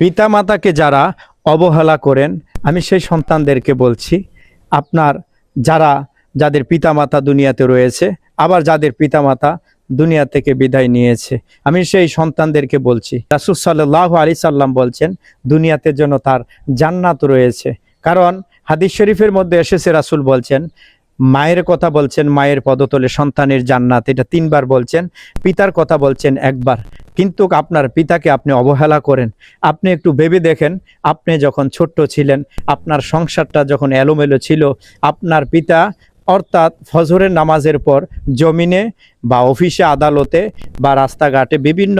পিতা মাতাকে যারা অবহেলা করেন, আমি সেই সন্তানদেরকে বলছি, আপনার যারা, যাদের পিতামাতা দুনিয়াতে রয়েছে, আবার যাদের পিতামাতা দুনিয়া থেকে বিদায় নিয়েছে, আমি সেই সন্তানদেরকে বলছি। রাসুল সাল্লাহ আলি সাল্লাম বলছেন, দুনিয়াতে জন্য তার জান্নাত রয়েছে। কারণ হাদিস শরীফের মধ্যে এসেছে, রাসুল বলছেন, মায়ের কথা বলছেন, মায়ের পদতলে সন্তানের জান্নাত, এটা তিনবার বলছেন, পিতার কথা বলছেন একবার। কিন্তু আপনার পিতাকে আপনি অবহেলা করেন। আপনি একটু ভেবে দেখেন, আপনি যখন ছোট্ট ছিলেন, আপনার সংসারটা যখন এলোমেলো ছিল, আপনার পিতা অর্থাৎ ফজরের নামাজের পর জমিনে বা অফিসে, আদালতে বা রাস্তাঘাটে বিভিন্ন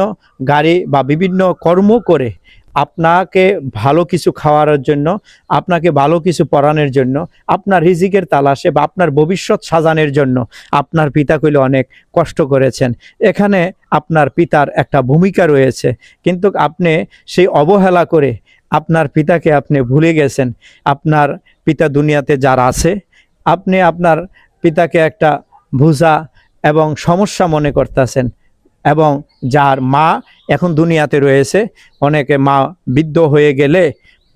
গাড়ি বা বিভিন্ন কর্ম করে আপনাকে ভালো কিছু খাওয়ার জন্য, আপনাকে ভালো কিছু পড়ানোর জন্য, আপনার রিজিকের তালাশে বা আপনার ভবিষ্যৎ সাজানোর জন্য আপনার পিতা কইলে অনেক কষ্ট করেছেন। এখানে আপনার পিতার একটা ভূমিকা রয়েছে। কিন্তু আপনি সেই অবহেলা করে আপনার পিতাকে আপনি ভুলে গেছেন। আপনার পিতা দুনিয়াতে যার আছে, আপনি আপনার পিতাকে একটা ভুজা এবং সমস্যা মনে করতেছেন এবং যার মা এখন দুনিয়াতে রয়েছে। অনেকে মা বৃদ্ধ হয়ে গেলে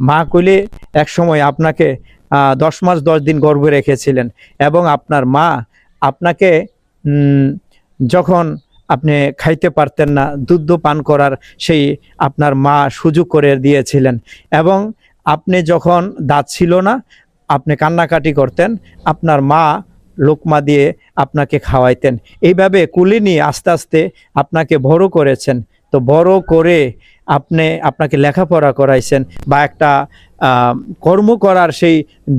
মা কইলে এক সময় আপনাকে দশ মাস দশ দিন গর্ভে রেখেছিলেন এবং আপনার মা আপনাকে যখন আপনি খাইতে পারতেন না, দুধ পান করার সেই আপনার মা সুযোগ করে দিয়েছিলেন এবং আপনি যখন দাঁত ছিল না, আপনি কান্নাকাটি করতেন, আপনার মা লোকমা দিয়ে আপনাকে খাওয়াইতেন। এইভাবে কুলি নিয়ে আস্তে আস্তে আপনাকে বড় করেছেন। তো বড় করে আপনি, আপনাকে লেখাপড়া করাইছেন বা একটা কর্ম করার সেই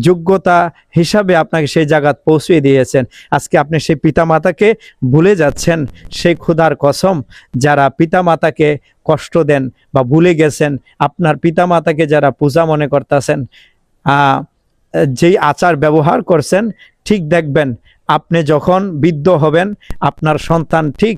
যোগ্যতা হিসাবে আপনাকে সেই জায়গাত পৌঁছে দিয়েছেন। আজকে আপনি সেই পিতামাতাকে ভুলে যাচ্ছেন সেই ক্ষুধার কসম। যারা পিতামাতাকে কষ্ট দেন বা ভুলে গেছেন, আপনার পিতামাতাকে যারা পূজা মনে করতেছেন যেই আচার ব্যবহার করছেন, ঠিক দেখবেন আপনি যখন বৃদ্ধ হবেন, আপনার সন্তান ঠিক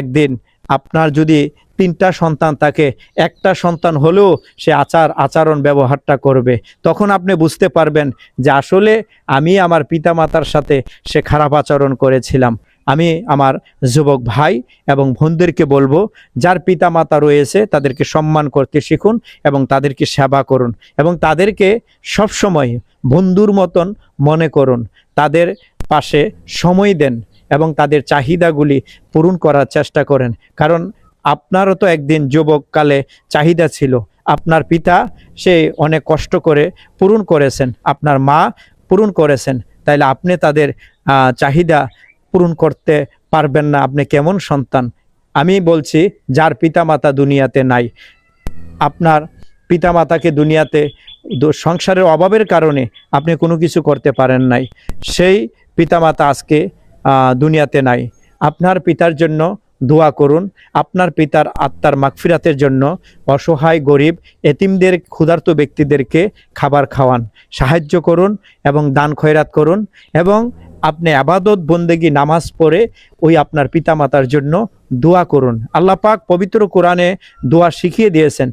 একদিন আপনার যদি তিনটা সন্তান থাকে, একটা সন্তান হলেও সে আচার, আচরণ ব্যবহারটা করবে। তখন আপনি বুঝতে পারবেন যে আসলে আমি আমার পিতামাতার সাথে সে খারাপ আচরণ করেছিলাম। আমি আমার যুবক ভাই এবং বোনদেরকে বলব, যার পিতামাতা রয়েছে তাদেরকে সম্মান করতে শিখুন এবং তাদেরকে সেবা করুন এবং তাদেরকে সবসময় বন্ধুর মতন মনে করুন। তাদের পাশে সময় দেন এবং তাদের চাহিদাগুলি পূরণ করার চেষ্টা করেন। কারণ আপনারও তো একদিন যুবককালে চাহিদা ছিল। আপনার পিতা সে অনেক কষ্ট করে পূরণ করেছেন। আপনার মা পূরণ করেছেন। তাইলে আপনি তাদের চাহিদা পূরণ করতে পারবেন না। আপনি কেমন সন্তান? আমি বলছি, যার পিতামাতা দুনিয়াতে নাই, আপনার পিতামাতাকে দুনিয়াতে সংসারের অভাবের কারণে আপনি কোনো কিছু করতে পারেন নাই। সেই পিতামাতা আজকে দুনিয়াতে নাই। আপনার পিতার জন্য দোয়া করুন। আপনার পিতার আত্মার মাগফিরাতের জন্য অসহায়, গরিব, এতিমদের, ক্ষুধার্ত ব্যক্তিদেরকে খাবার খাওয়ান। সাহায্য করুন এবং দান খয়রাত করুন এবং আপনি আবাদত, বন্দেগি, নামাজ পড়ে ওই আপনার পিতামাতার জন্য দোয়া করুন। আল্লাহ পাক পবিত্র কোরআনে দোয়া শিখিয়ে দিয়েছেন।